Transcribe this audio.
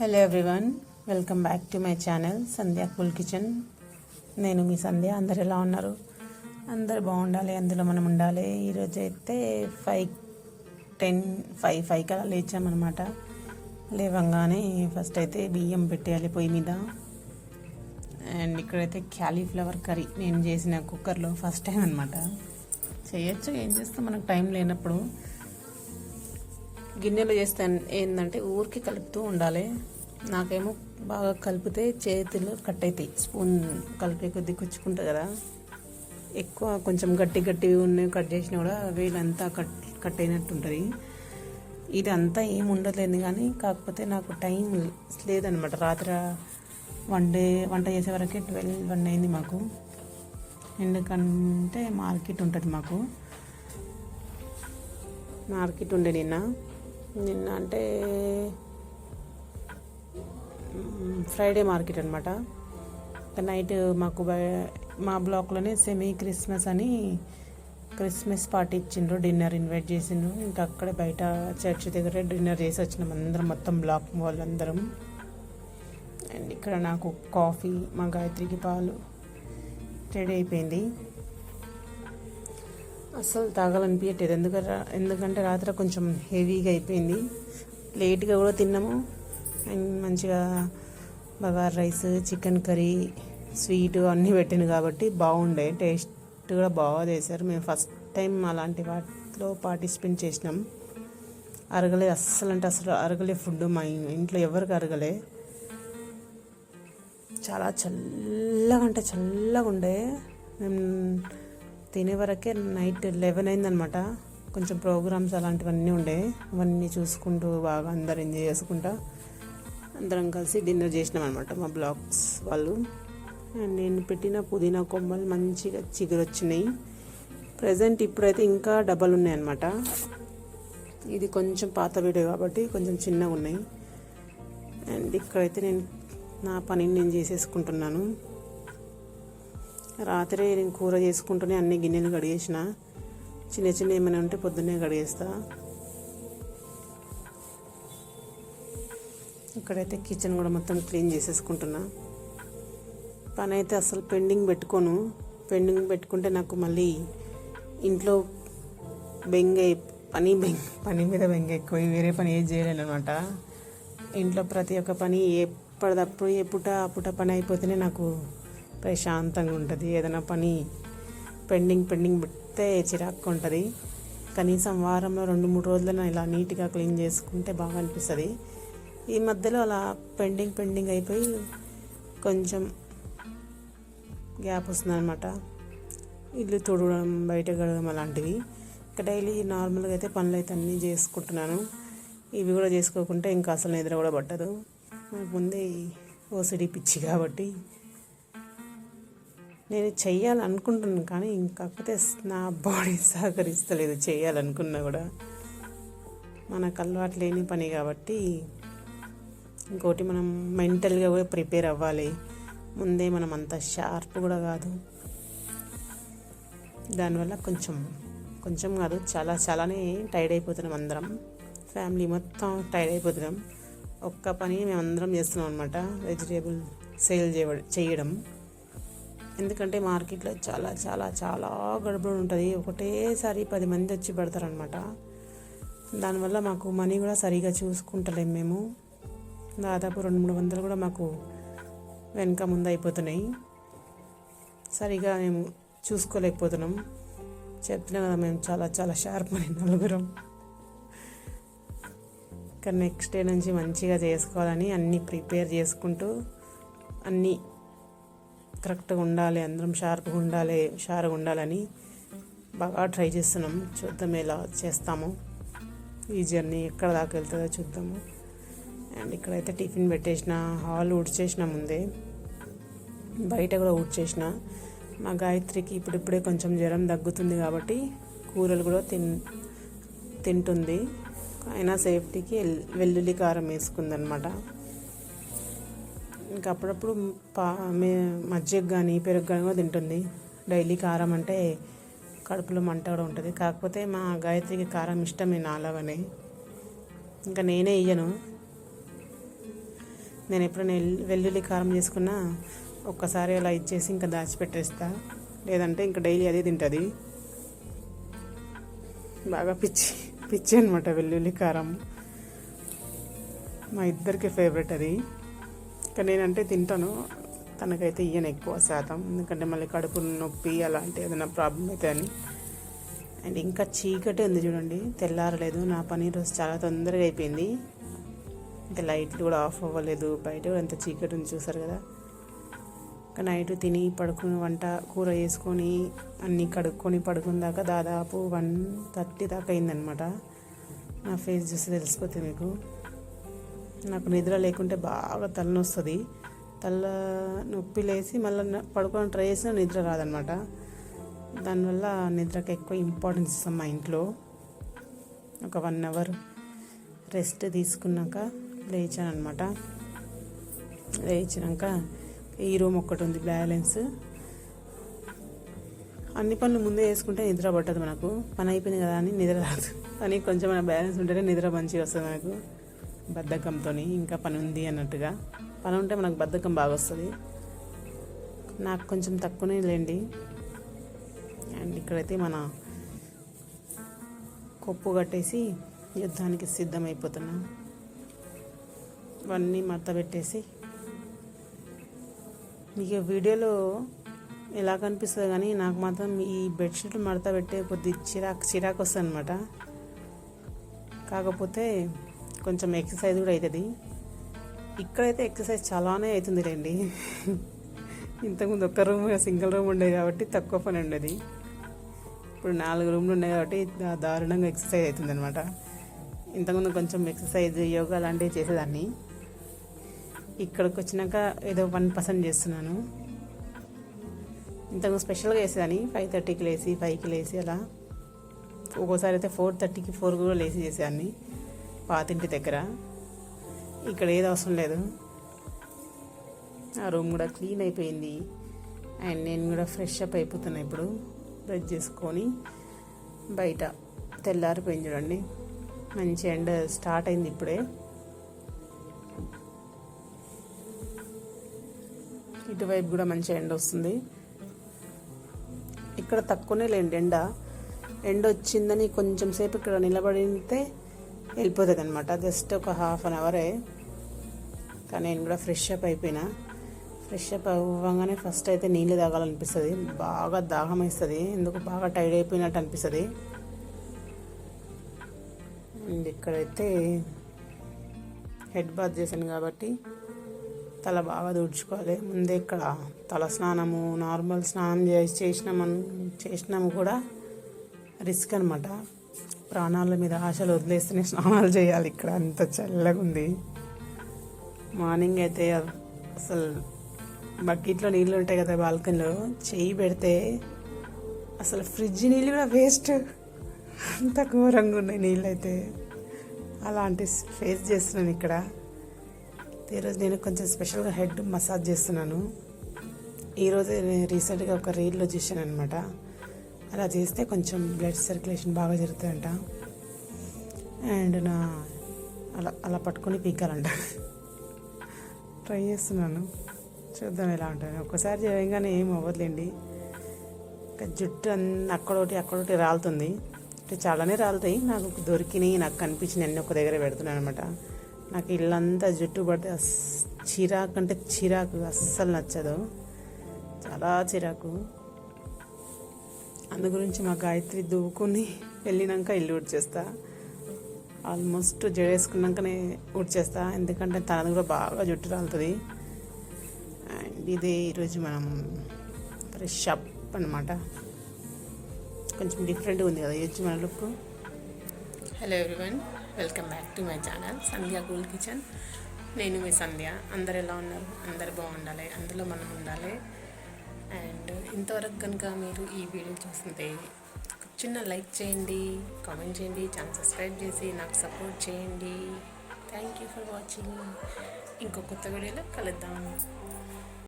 Hello everyone welcome back to my channel Sandhya cool kitchen నేను మీ సంధ్య అందరు ఎలా ఉన్నారు? అందరు బాగుండాలి అందులో మనం ఉండాలి. ఈరోజు అయితే ఫైవ్ టెన్ ఫైవ్ ఫైవ్కి అలా లేచామన్నమాట. లేవంగానే ఫస్ట్ అయితే బియ్యం పెట్టేయాలి పొయ్యి మీద. అండ్ ఇక్కడైతే క్యాలీఫ్లవర్ కర్రీ నేను చేసిన కుక్కర్లో ఫస్ట్ టైం అనమాట చేయొచ్చు ఏం చేస్తాం మనకు టైం లేనప్పుడు. గిన్నెలో చేస్తే ఏంటంటే ఊరికి కలుపుతూ ఉండాలి. నాకేమో బాగా కలిపితే చేతులు కట్ అవుతాయి స్పూన్ కలిపే కొద్ది కుచ్చుకుంటుంది కదా. ఎక్కువ కొంచెం గట్టి గట్టివి ఉన్నాయి కట్ చేసినా కూడా వేలంతా కట్ కట్ అయినట్టు ఉంటుంది. ఇది అంతా ఏం ఉండలేదు కానీ కాకపోతే నాకు టైం లేదనమాట రాత్రి వన్ డే వంట చేసే వరకే ట్వెల్వ్ వన్ అయింది మాకు. ఎందుకంటే మార్కెట్ ఉంటుంది మాకు. మార్కెట్ ఉండే నిన్న. నిన్న అంటే ఫ్రైడే మార్కెట్ అనమాట నైట్ మాకు మా బ్లాక్లోనే సెమీ క్రిస్మస్ అని క్రిస్మస్ పార్టీ ఇచ్చిండ్రు డిన్నర్ ఇన్వైట్ చేసిండ్రు. ఇంకా అక్కడే బయట చర్చ్ దగ్గర డిన్నర్ చేసి వచ్చినాం అందరం మొత్తం బ్లాక్ వాళ్ళందరం. అండ్ ఇక్కడ నాకు కాఫీ మా గాయత్రికి పాలు రెడీ అయిపోయింది. అస్సలు తాగాలనిపించట్లేదు ఎందుకంటే ఎందుకంటే రాత్రి కొంచెం హెవీగా అయిపోయింది. లేట్గా కూడా తిన్నాము. అండ్ మంచిగా bagara rice chicken curry sweet అన్నీ పెట్టింది కాబట్టి బాగుండే. టేస్ట్ కూడా బాగా చేశారు. మేము ఫస్ట్ టైం అలాంటి వాటిలో పార్టిసిపేట్ చేసినాం. అరగలే అస్సలు అంటే అసలు అరగలే ఫుడ్ మా ఇంట్లో ఎవరికి అరగలే. చాలా చల్లగా అంటే చల్లగా ఉండే. మేము తినే వరకే నైట్ లెవెన్ అయిందనమాట. కొంచెం ప్రోగ్రామ్స్ అలాంటివన్నీ ఉండే. అవన్నీ చూసుకుంటూ బాగా అందరు ఎంజాయ్ చేసుకుంటా. అందరం కలిసి డిన్నర్ చేసినాం అనమాట మా బ్లాగ్స్ వాళ్ళు. అండ్ నేను పెట్టిన పుదీనా కొమ్మలు మంచిగా చిగురు వచ్చినాయి ప్రజెంట్ ఇప్పుడైతే ఇంకా డబల్ ఉన్నాయి అనమాట ఇది కొంచెం పాత వీడియో కాబట్టి కొంచెం చిన్నగా ఉన్నాయి. అండ్ ఇక్కడైతే నేను నా పనిని నేను చేసేసుకుంటున్నాను. రాత్రి నేను కూర చేసుకుంటూనే అన్ని గిన్నెలు కడిగేసిన. చిన్న చిన్న ఏమైనా ఉంటే పొద్దున్నే కడిగేస్తా. ఇక్కడైతే కిచెన్ కూడా మొత్తం క్లీన్ చేసేసుకుంటున్నా. పని అయితే అసలు పెండింగ్ పెట్టుకోను. పెండింగ్ పెట్టుకుంటే నాకు మళ్ళీ ఇంట్లో బెంగ పని బెంగ పని మీద బెంగ ఎక్కువ. వేరే పని ఏది చేయలేను అనమాట ఇంట్లో ప్రతి ఒక్క పని ఎప్పటిదప్పుడు ఎప్పుట అప్పుట పని అయిపోతేనే నాకు ప్రశాంతంగా ఉంటుంది. ఏదైనా పని పెండింగ్ పెండింగ్ పెడితే చిరాకు ఉంటుంది. కనీసం వారంలో రెండు మూడు రోజులైనా ఇలా నీట్గా క్లీన్ చేసుకుంటే బాగా అనిపిస్తుంది ఈ మధ్యలో అలా పెండింగ్ పెండింగ్ అయిపోయి కొంచెం గ్యాప్ వస్తుంది అనమాట ఇల్లు తుడవడం బయట గడవడం అలాంటివి. ఇంకా డైలీ నార్మల్గా అయితే పనులు అయితే అన్నీ చేసుకుంటున్నాను. ఇవి కూడా చేసుకోకుంటే ఇంకా అసలు నిద్ర కూడా పట్టదు. నాకు ముందే ఓసిడి పిచ్చి కాబట్టి నేను చెయ్యాలనుకుంటున్నాను కానీ కాకపోతే నా బాడీ సహకరిస్తలేదు చేయాలనుకున్నా కూడా. మనకు అలవాటు లేని పని కాబట్టి ఇంకోటి మనం మెంటల్గా కూడా ప్రిపేర్ అవ్వాలి. ముందే మనం అంత షార్ప్ కూడా కాదు. దానివల్ల కొంచెం కొంచెం కాదు చాలా చాలానే టైర్డ్ అయిపోతున్నాం అందరం. ఫ్యామిలీ మొత్తం టైర్డ్ అయిపోతున్నాం. ఒక్క పని మేము అందరం చేస్తున్నాం అనమాట వెజిటేబుల్ సేల్ చేయ చేయడం. ఎందుకంటే మార్కెట్లో చాలా చాలా చాలా గడబడి ఉంటుంది. ఒకటేసారి పది మంది వచ్చి పెడతారనమాట దానివల్ల మాకు మనీ కూడా సరిగా చూసుకుంటలేం మేము. దాదాపు రెండు మూడు వందలు కూడా మాకు వెనక ముందు అయిపోతున్నాయి. సరిగా మేము చూసుకోలేకపోతున్నాం. చెప్తున్నాం కదా మేము చాలా చాలా షార్ప్ అని నలుగురం. ఇంకా నెక్స్ట్ డే నుంచి మంచిగా చేసుకోవాలని అన్నీ ప్రిపేర్ చేసుకుంటూ అన్నీ కరెక్ట్గా ఉండాలి అందరం షార్ప్గా ఉండాలి షార్ప్గా ఉండాలని బాగా ట్రై చేస్తున్నాం. చూద్దాం ఎలా చేస్తాము. ఈ జర్నీ ఎక్కడ దాకా వెళ్తుందో చూద్దాము. అండ్ ఇక్కడైతే టిఫిన్ పెట్టేసిన హాల్ ఊడ్చేసిన ముందే బయట కూడా ఊడ్చేసిన మా గాయత్రికి ఇప్పుడిప్పుడే కొంచెం జ్వరం తగ్గుతుంది కాబట్టి కూరలు కూడా తిన్ తింటుంది. అయినా సేఫ్టీకి వెల్లుల్లి కారం వేసుకుందనమాట. ఇంకా అప్పుడప్పుడు పా మే మజ్జిగ కానీ పెరుగు కానీ కూడా తింటుంది. డైలీ కారం అంటే కడుపులో మంట కూడా ఉంటుంది. కాకపోతే మా గాయత్రికి కారం ఇష్టమే నాలాగనే ఇంకా నేనే ఇయ్యను. నేను ఎప్పుడైనా వెల్లుల్లి కారం చేసుకున్నా ఒక్కసారి అలా ఇచ్చేసి ఇంకా దాచిపెట్టేస్తా. లేదంటే ఇంకా డైలీ అదే తింటుంది. బాగా పిచ్చి పిచ్చి అనమాట వెల్లుల్లి కారం. మా ఇద్దరికి ఫేవరెట్ అది. ఇంకా నేనంటే తింటాను. తనకైతే ఇయ్యను ఎక్కువ శాతం. ఎందుకంటే మళ్ళీ కడుపు నొప్పి అలాంటి ఏదైనా ప్రాబ్లం అయితే అని. అండ్ ఇంకా చీకటి ఉంది చూడండి. తెల్లారలేదు. నా పని ఈరోజు చాలా తొందరగా అయిపోయింది. ఇంకా లైట్లు కూడా ఆఫ్ అవ్వలేదు. బయట కూడా ఎంత చీకటి ఉంది చూసారు కదా. ఇంకా నైట్ తిని పడుకుని వంట కూర వేసుకొని అన్నీ కడుక్కొని పడుకున్న దాకా దాదాపు వన్ థర్టీ దాకా అయిందనమాట నా ఫేస్ చూసి తెలిసిపోతే మీకు. నాకు నిద్ర లేకుంటే బాగా తలనొస్తుంది తల నొప్పి లేసి మళ్ళీ పడుకొని ట్రై చేసినా నిద్ర రాదనమాట. దానివల్ల నిద్రకి ఎక్కువ ఇంపార్టెన్స్ ఇస్తాం మా ఇంట్లో. ఒక వన్ అవర్ రెస్ట్ తీసుకున్నాక లేచాను అనమాట లేచినాక ఈ రూమ్ ఒక్కటి ఉంది బ్యాలెన్స్. అన్ని పనులు ముందే వేసుకుంటే నిద్ర పట్టదు మనకు. పని అయిపోయింది కదా అని నిద్ర రాదు. కానీ కొంచెం మన బ్యాలెన్స్ ఉంటేనే నిద్ర మంచిగా వస్తుంది మనకు. బద్ధకంతో ఇంకా పని ఉంది అన్నట్టుగా. పని ఉంటే మనకు బద్ధకం బాగా వస్తుంది నాకు కొంచెం తక్కువనే లేండి. అండ్ ఇక్కడైతే మన కొప్పు కట్టేసి యుద్ధానికి సిద్ధమైపోతున్నాం. ఇవన్నీ మడత పెట్టేసి. మీకు వీడియోలో ఎలా కనిపిస్తుంది కానీ నాకు మాత్రం ఈ బెడ్షీట్లు మడత పెట్టే కొద్ది చిరాకు చిరాకు వస్తుంది అనమాట కాకపోతే కొంచెం ఎక్సర్సైజ్ కూడా అవుతుంది ఇక్కడైతే ఎక్సర్సైజ్ చాలానే అవుతుంది రండి ఇంతకుముందు ఒక్క రూమ్ సింగిల్ రూమ్ ఉండేది కాబట్టి తక్కువ పని ఉండేది. ఇప్పుడు నాలుగు రూమ్లు ఉన్నాయి కాబట్టి దారుణంగా ఎక్సర్సైజ్ అవుతుంది అనమాట ఇంతకుముందు కొంచెం ఎక్సర్సైజ్ యోగా లాంటివి చేసేదాన్ని. ఇక్కడికి వచ్చినాక ఏదో వన్ పర్సెంట్ చేస్తున్నాను. ఇంతకు స్పెషల్గా వేసేదాన్ని ఫైవ్ థర్టీకి లేసి ఫైవ్కి లేసి అలా. ఒక్కోసారి అయితే ఫోర్ థర్టీకి ఫోర్ కూడా లేసి చేసేదాన్ని. పాతింటి దగ్గర. ఇక్కడ ఏది అవసరం లేదు. ఆ రూమ్ కూడా క్లీన్ అయిపోయింది. అండ్ నేను కూడా ఫ్రెష్ అప్ అయిపోతున్నా ఇప్పుడు. బ్రష్ చేసుకొని బయట తెల్లారిపోయింది చూడండి. మంచి ఎండ స్టార్ట్ అయింది ఇప్పుడే. ఇటువైపు కూడా మంచి ఎండ వస్తుంది. ఇక్కడ తక్కువనే లేండి ఎండ. ఎండ వచ్చిందని కొంచెం సేపు ఇక్కడ నిలబడితే వెళ్ళిపోతుంది అనమాట జస్ట్ ఒక హాఫ్ అన్ అవరే. కానీ నేను కూడా ఫ్రెష్ అప్ అయిపోయినా. ఫ్రెష్ అప్ అవ్వగానే ఫస్ట్ అయితే నీళ్ళు తాగాలనిపిస్తుంది. బాగా దాహం వేస్తుంది. ఎందుకు? బాగా టైర్డ్ అయిపోయినట్టు అనిపిస్తుంది. అండ్ ఇక్కడైతే హెడ్ బాత్ చేశాను కాబట్టి తల బాగా తుడుచుకోవాలి ముందే ఇక్కడ తల స్నానము నార్మల్ స్నానం చేసి చేసినామను చేసినాము కూడా రిస్క్ అనమాట ప్రాణాల మీద ఆశలు వదిలేస్తేనే స్నానాలు చేయాలి ఇక్కడ. అంత చల్లగా ఉంది. మార్నింగ్ అయితే అసలు బకెట్లో నీళ్ళు ఉంటాయి కదా బాల్కనీలో. చెయ్యి పెడితే అసలు ఫ్రిడ్జ్ నీళ్ళు కూడా వేస్ట్. అంత ఘోరంగా ఉన్నాయి నీళ్ళు అయితే అలాంటి ఫేస్ చేస్తున్నాను ఇక్కడ. ఈరోజు నేను కొంచెం స్పెషల్గా హెడ్ మసాజ్ చేస్తున్నాను. ఈరోజు నేను రీసెంట్గా ఒక రీల్లో చూశాను అనమాట అలా చేస్తే కొంచెం బ్లడ్ సర్క్యులేషన్ బాగా జరుగుతుందంట. అండ్ నా అలా అలా పట్టుకొని పీకాలంట ట్రై చేస్తున్నాను. చూద్దాం ఎలా ఉంటుంది. ఒక్కసారి చేయగానే ఏం అవ్వదులేండి. ఇంకా జుట్టు అన్ని అక్కడొకటి అక్కడొకటి రాలుతుంది. అంటే చాలానే రాలుతాయి. నాకు దొరికినాయి నాకు కనిపించిన అన్నీ ఒక దగ్గర పెడుతున్నాను అనమాట నాకు ఇల్లంతా జుట్టు పడితే చిరాకు అంటే చిరాకు. అస్సలు నచ్చదు. చాలా చిరాకు. అందు గురించి మా గాయత్రి దువ్వుకుని వెళ్ళినాక ఇల్లు ఉడిచేస్తా ఆల్మోస్ట్ జడేసుకున్నాకనే ఉడిచేస్తా ఎందుకంటే తనది కూడా బాగా జుట్టు రాలుతుంది. అండ్ ఇదే ఈరోజు మనం ఫ్రెష్ అప్ అనమాట కొంచెం డిఫరెంట్గా ఉంది కదా ఈరోజు మన look. Hello everyone welcome back to my channel Sandhya cool kitchen నేను మీ సంధ్య. అందరు ఎలా ఉన్నారు? అందరు బాగుండాలి. అందులో మనం ఉండాలి. అండ్ ఇంతవరకు కనుక మీరు ఈ వీడియో చూస్తుంటే ఒక చిన్న లైక్ చేయండి కామెంట్ చేయండి ఛానల్ సబ్స్క్రైబ్ చేసి నాకు సపోర్ట్ చేయండి. థ్యాంక్ యూ ఫర్ వాచింగ్ ఇంకో కొత్త వీడియోలో కలుద్దాం.